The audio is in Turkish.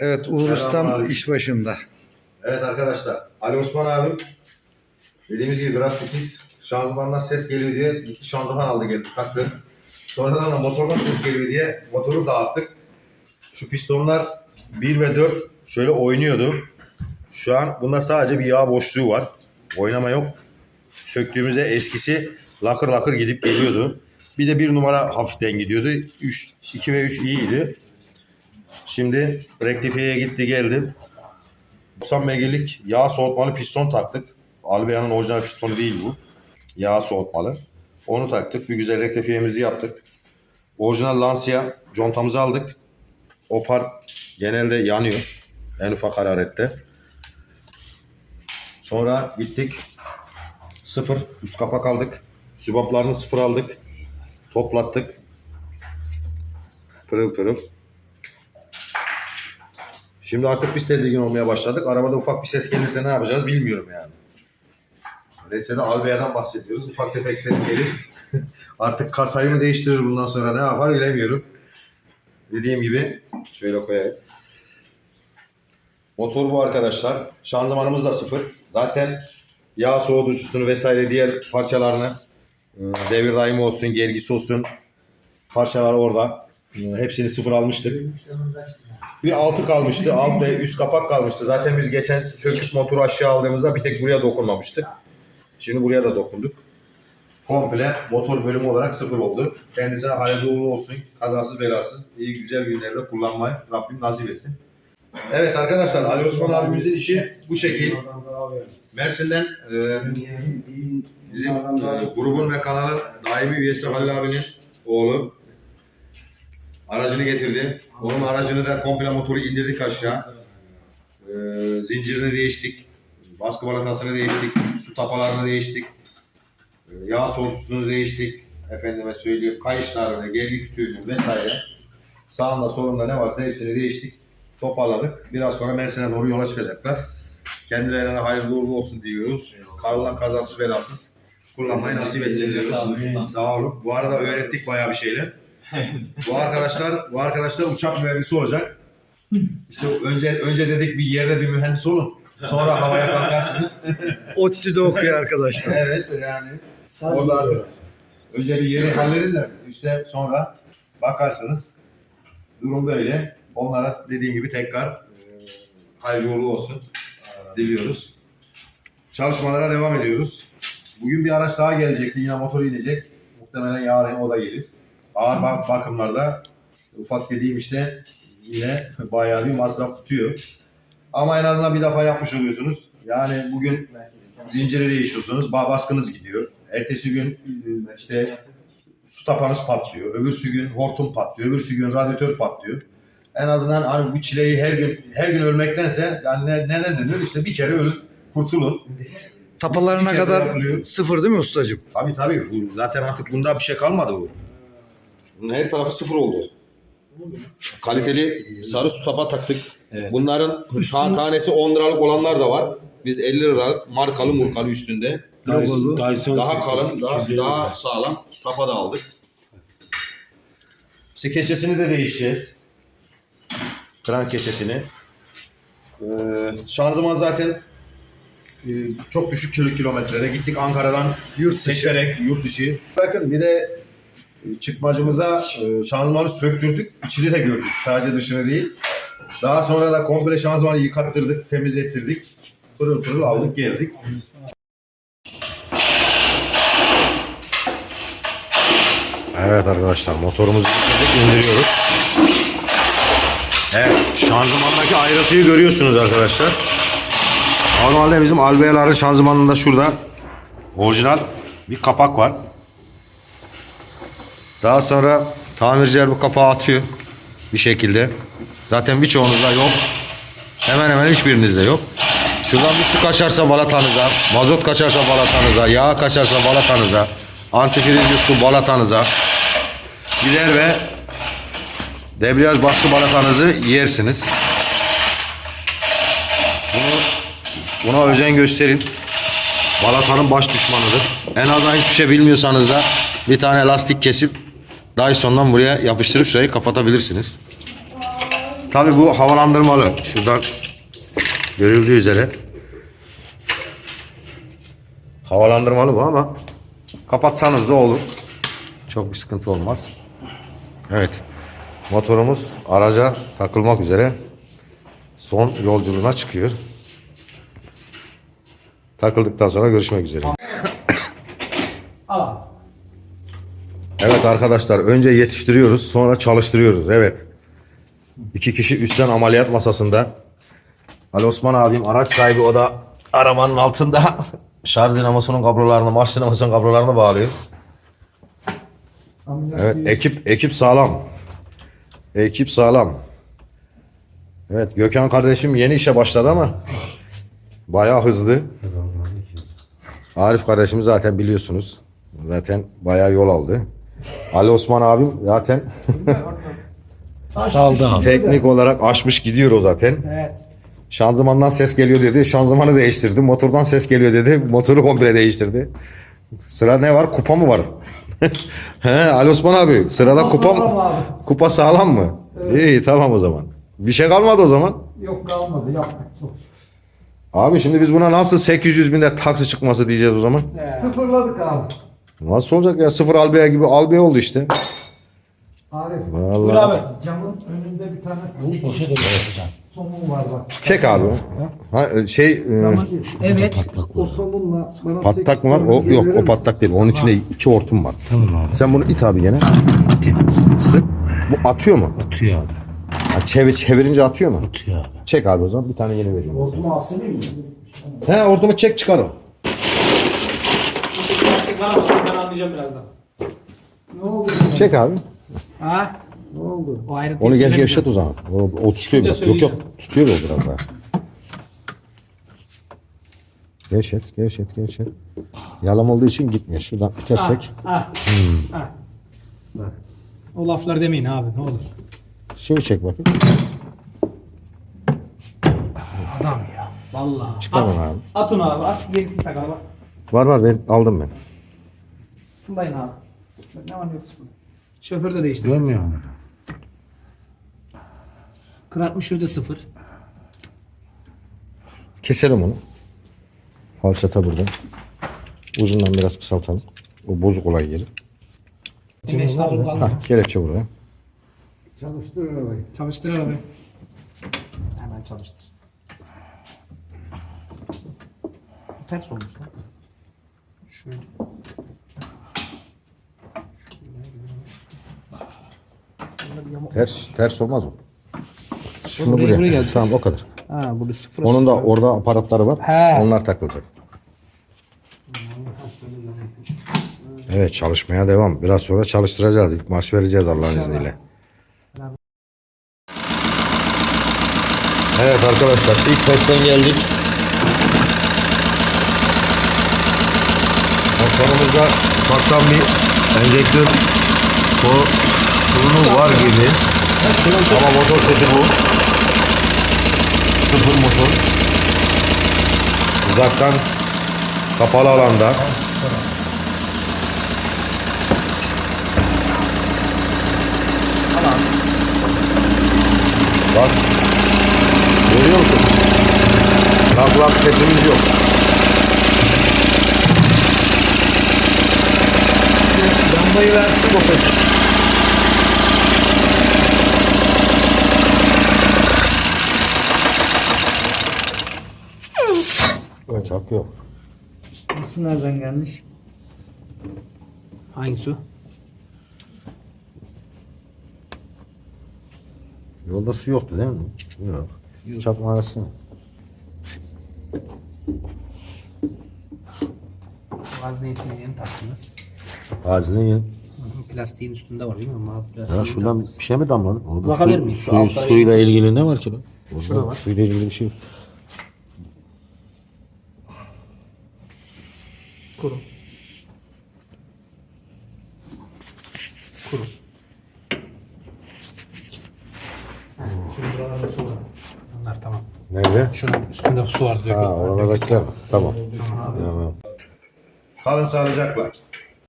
Evet Uğur Ustam iş başında. Evet arkadaşlar. Ali Osman abim dediğimiz gibi biraz titiz. Şanzımandan ses geliyor diye gitti şanzıman aldı geldi taktı. Sonradan da motordan ses geliyor diye motoru dağıttık. Şu pistonlar 1 ve 4 şöyle oynuyordu. Şu an bunda sadece bir yağ boşluğu var. Oynama yok. Söktüğümüzde eskisi lakır lakır gidip geliyordu. Bir de bir numara hafiften gidiyordu. 3, 2 ve 3 iyiydi. Şimdi rektifiyeye gitti geldi. 90 beygirlik yağ soğutmalı piston taktık. Albea'nın orijinal pistonu değil bu. Yağ soğutmalı. Onu taktık. Bir güzel rektifiyemizi yaptık. Orijinal Lancia contamızı aldık. O part genelde yanıyor. En ufak hararette. Sonra gittik. Sıfır. Üst kapak aldık. Sübaplarını sıfır aldık. Toplattık. Pırıl pırıl. Şimdi artık biz tedirgin olmaya başladık. Arabada ufak bir ses gelirse ne yapacağız bilmiyorum yani. Neticede Albea'dan bahsediyoruz. Ufak tefek ses gelir. artık kasayı mı değiştirir bundan sonra ne yapar bilemiyorum. Dediğim gibi şöyle koyayım. Motor bu arkadaşlar. Şanzımanımız da sıfır. Zaten yağ soğutucusunu vesaire diğer parçalarını e, devir daimi olsun, gergisi olsun parçalar orada. E, Hepsini sıfır almıştık. Bir altı kalmıştı. Alt ve üst kapak kalmıştı. Zaten biz geçen söküp motoru aşağı aldığımızda bir tek buraya dokunmamıştık. Şimdi buraya da dokunduk. Komple motor bölümü olarak sıfır oldu. Kendisine hayırlı uğurlu olsun. Kazasız belasız. iyi güzel günlerde kullanmayı Rabbim nasip etsin. Evet arkadaşlar Ali Osman abimizin işi bu şekil. Mersin'den e, bizim e, grubun ve kanalın daimi üyesi Halil abinin oğlu aracını getirdi. Onun aracını da komple motoru indirdik aşağı. Ee, zincirini değiştik. Baskı balatasını değiştik. Su tapalarını değiştik. Ee, yağ soğutucusunu değiştik. Efendime söyleyeyim kayışlarını, gergi kütüğünü vesaire. Sağında solunda ne varsa hepsini değiştik. Toparladık. Biraz sonra Mersin'e doğru yola çıkacaklar. Kendilerine hayırlı uğurlu olsun diyoruz. Allah kazasız belasız kullanmayı nasip etsin diyoruz. Sağ olun. Bu arada öğrettik bayağı bir şeyler. Bu arkadaşlar bu arkadaşlar uçak mühendisi olacak. İşte önce önce dedik bir yerde bir mühendis olun. Sonra havaya kalkarsınız. ODTÜ'de okuyor arkadaşlar. evet yani oralar önce bir yeri halledin de üstte sonra bakarsınız. Durum böyle. Onlara dediğim gibi tekrar e, hayırlı uğurlu olsun diliyoruz. Çalışmalara devam ediyoruz. Bugün bir araç daha gelecekti. Yine motor inecek. Muhtemelen yarın o da gelir. Ağır bak bakımlarda ufak dediğim işte yine bayağı bir masraf tutuyor. Ama en azından bir defa yapmış oluyorsunuz. Yani bugün zinciri değişiyorsunuz. Bağ baskınız gidiyor. Ertesi gün e, işte su tapanız patlıyor. Öbürsü gün hortum patlıyor. Öbürsü gün radyatör patlıyor. En azından hani bu çileyi her gün her gün ölmektense yani ne, neden denir? İşte bir kere ölün, kurtulun. Tapalarına kadar yapılıyor. sıfır değil mi ustacığım? Tabii tabii. Bu, zaten artık bunda bir şey kalmadı bu. Bunun her tarafı sıfır oldu. Kaliteli sarı su tapa taktık. Bunların ta- tanesi 10 liralık olanlar da var. Biz 50 liralık markalı murkalı üstünde. Dyson Daha kalın, daha, 250 daha sağlam tapa da aldık. İşte keçesini de değişeceğiz. Kran keçesini. Ee, şanzıman zaten e, çok düşük kilo kilometrede. Gittik Ankara'dan yurt seçerek yurt dışı. Bakın bir de çıkmacımıza e, şanzımanı söktürdük. İçini de gördük. Sadece dışını değil. Daha sonra da komple şanzımanı yıkattırdık, temizlettirdik. Pırıl pırıl aldık geldik. Evet arkadaşlar motorumuzu indiriyoruz. Evet şanzımandaki ayrıntıyı görüyorsunuz arkadaşlar. Normalde bizim Alvea'ların şanzımanında şurada orijinal bir kapak var. Daha sonra tamirciler bu kapağı atıyor bir şekilde. Zaten birçoğunuzda yok. Hemen hemen hiçbirinizde yok. Şuradan bir su kaçarsa balatanıza, mazot kaçarsa balatanıza, yağ kaçarsa balatanıza, antifrizli su balatanıza gider ve debriyaj baskı balatanızı yersiniz. Bunu buna özen gösterin. Balatanın baş düşmanıdır. En azından hiçbir şey bilmiyorsanız da bir tane lastik kesip Dyson'dan buraya yapıştırıp şurayı kapatabilirsiniz. Tabii bu havalandırmalı. Şuradan görüldüğü üzere. Havalandırmalı bu ama kapatsanız da olur. Çok bir sıkıntı olmaz. Evet. Motorumuz araca takılmak üzere son yolculuğuna çıkıyor. Takıldıktan sonra görüşmek üzere. Evet arkadaşlar önce yetiştiriyoruz sonra çalıştırıyoruz. Evet. İki kişi üstten ameliyat masasında. Ali Osman abim araç sahibi o da arabanın altında şarj dinamosunun kablolarını, marş dinamosunun kablolarını bağlıyor. Evet ekip ekip sağlam. Ekip sağlam. Evet Gökhan kardeşim yeni işe başladı ama bayağı hızlı. Arif kardeşim zaten biliyorsunuz. Zaten bayağı yol aldı. Ali Osman abim zaten Saldı abi. teknik olarak aşmış gidiyor o zaten. Evet. Şanzımandan ses geliyor dedi. Şanzımanı değiştirdi. Motordan ses geliyor dedi. Motoru komple değiştirdi. Sıra ne var? Kupa mı var? He, Ali Osman abi sırada kupa mı? Kupa sağlam mı? İyi tamam o zaman. Bir şey kalmadı o zaman. Yok kalmadı yaptık çok. Abi şimdi biz buna nasıl 800 binde taksi çıkması diyeceğiz o zaman? Sıfırladık abi. Nasıl olacak ya? Sıfır albiye gibi albiye oldu işte. Arif Buyur Vallahi. abi. camın önünde bir tane sekiz Boşa da yapacağım. somun var bak. Çek abi. Ha, şey e, Evet. O somunla bana patlak mı var? O yok o patlak değil. Onun içinde iki hortum var. Tamam abi. Sen bunu it abi gene. Sık. Bu atıyor mu? Atıyor abi. Ha, çevir, çevirince atıyor mu? Atıyor abi. Çek abi o zaman. Bir tane yeni sana. Somu asılayım mı? He hortumu çek çıkar o. Var ama ben anlayacağım birazdan. Ne oldu? Çek abi. Ha? Ne oldu? O ayrıntıyı Onu gel gevşet o zaman. O, o tutuyor biraz. Yok yok. Tutuyor o biraz daha. Gevşet, gevşet, gevşet. Yalam olduğu için gitmiyor. Şuradan itersek. Ha. Ha. O laflar demeyin abi ne olur. Şimdi çek bakayım. Adam ya. Vallahi. Çıkar at. onu abi. At onu abi at. Yenisini takalım bak. Var var ben aldım ben. Sıfırlayın abi. Sıfırlayın. Ne var ne yok sıfırlayın. Şoför de değiştireceğiz. Görmüyor musun? Kıratmış şurada sıfır. Keselim onu. Falçata burada. Ucundan biraz kısaltalım. O bozuk olay yeri. Beş tane kaldı. Hah, kelepçe buraya. Çalıştır arabayı. Çalıştır abi. Hemen çalıştır. Bu ters olmuş lan. Şöyle. Ters, ters olmaz o. Şunu Buraya- buraya. gelecek. Tamam o kadar. Ha burada sıfır. Onun da orada aparatları var. He. Onlar takılacak. Evet çalışmaya devam. Biraz sonra çalıştıracağız. İlk marş vereceğiz Allah'ın izniyle. Evet arkadaşlar ilk testten geldik. Motorumuzda ufaktan bir enjektör sorunu var gibi. Ama motor sesi bu. Sıfır motor. Uzaktan kapalı alanda. Bak. Görüyor musun? Lak lak sesimiz yok. Lambayı versin motor. Kaçak yok. Nasıl nereden gelmiş? Hangi su? Yolda su yoktu değil mi? Yok. Çarpma arası. Hazneyi siz yeni taktınız. Ağzına yiyin. Plastiğin üstünde var değil mi? Mavi Ya şuradan bir şey mi damladı? Orada Bakabilir su, miyiz? Şu Su, suyla ilgili ne var ki lan? Şurada var. Suyla ilgili bir şey. Kuru. Kuru. Ha, Şimdi buralarda su var. Onlar tamam. Nerede? Şunun üstünde su var. Ha oralardakiler. Tamam. Tamam. Kalın sağlıcakla.